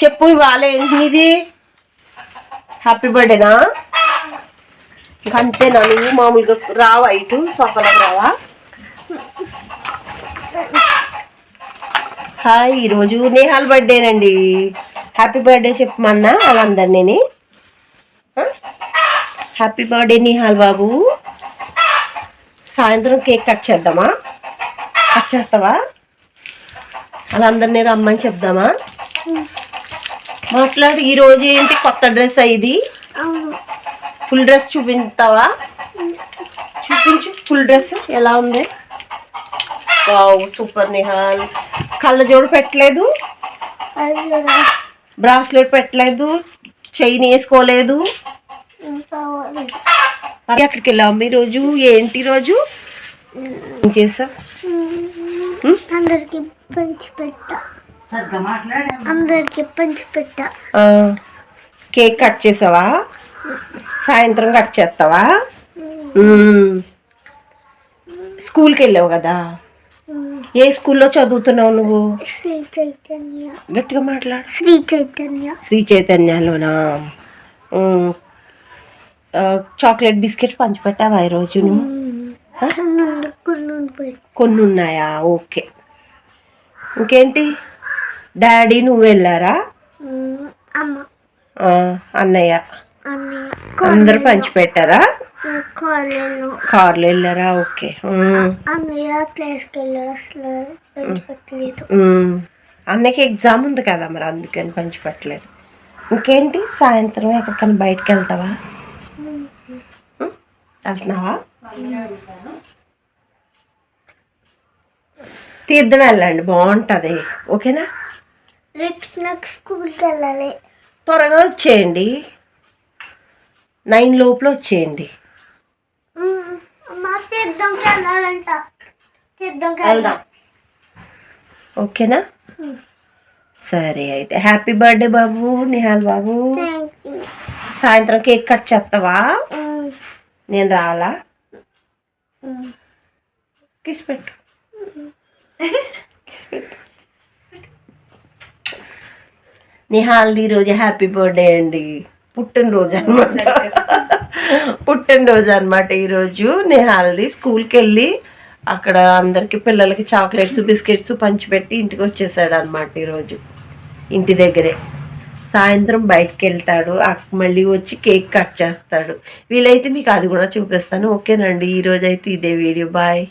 చెప్పు ఇవాళ ఏంటి నీది హ్యాపీ బర్త్డేనా అంతేనా నువ్వు? మామూలుగా రావా ఇటు? సోఫాలకు రావా? హాయ్ ఈరోజు నేహాల్ బర్త్డేనండి హ్యాపీ బర్త్డే చెప్పమన్నా వాళ్ళందరినీ? హ్యాపీ బర్త్డే నిహాల్ బాబు. సాయంత్రం కేక్ కట్ చేద్దామా? కట్ చేస్తావా? వాళ్ళందరినీ రమ్మని చెప్దామా? మాట్లాడు. ఈరోజు ఏంటి కొత్త డ్రెస్ ఇది ఫుల్ డ్రెస్ చూపిస్తావా చూపించు. ఫుల్ డ్రెస్ ఎలా ఉంది? Wow super Nihal. కళ్ళజోడు పెట్టలేదు? బ్రాస్లెట్ పెట్టలేదు? చైన్ వేసుకోలేదు? అక్కడికి వెళ్ళాము ఈరోజు. ఏంటి రోజు ఏం చేసాం అందరికి పంచి పెట్ట. అందరికి పంచి పెట్ట. కేక్ కట్ చేసావా? సాయంత్రం కట్ చేస్తావా. స్కూల్కి వెళ్ళావు కదా? ఏ స్కూల్లో చదువుతున్నావు నువ్వు? శ్రీ చైతన్య. గట్టిగా మాట్లాడు. శ్రీ చైతన్య. శ్రీ చైతన్యలోనా? చాక్లెట్ బిస్కెట్ పంచిపెట్టావా ఈరోజు నువ్వు? కొన్ని ఉన్నాయా ఓకే. ఇంకేంటి? డాడీ నువ్వు వెళ్ళారా? అన్నయ్య. అందరు పంచిపెట్టారా? కార్లో వెళ్ళారా? ఓకే. అన్నయ్యకి ఎగ్జామ్ ఉంది కదా మరి అందుకని పంచిపెట్టలేదు. ఇంకేంటి? సాయంత్రం ఎక్కడికైనా బయటకు వెళ్తావా? వెళ్తున్నావా? తీర్థం వెళ్ళండి బాగుంటుంది. ఓకేనా? రేపు నాకు స్కూల్కి వెళ్ళాలి త్వరగా వచ్చేయండి. నైన్ లోపల వచ్చేయండి. అమ్మ తీర్థంకి వెళ్ళాలంట తీర్థంకి వెళ్దాం. ఓకేనా? సరే అయితే. హ్యాపీ బర్త్డే బాబు నిహాల్ బాబు. సాయంత్రం కేక్ కట్ చేస్తావా? నేను రావాలా? కిస్ పెట్టు. నిహాల్ది ఈరోజు హ్యాపీ బర్త్డే అండి. పుట్టినరోజు అనమాట పుట్టినరోజు అనమాట ఈరోజు నిహాల్ది స్కూల్కి వెళ్ళి అక్కడ అందరికి పిల్లలకి చాక్లెట్స్ బిస్కెట్స్ పంచిపెట్టి ఇంటికి వచ్చేసాడు అనమాట ఈరోజు ఇంటి దగ్గరే. సాయంత్రం బయటకు వెళ్తాడు. మళ్ళీ వచ్చి కేక్ కట్ చేస్తాడు. వీలైతే మీకు అది కూడా చూపిస్తాను. ఓకేనండి. ఈరోజు అయితే ఇదే వీడియో. బాయ్.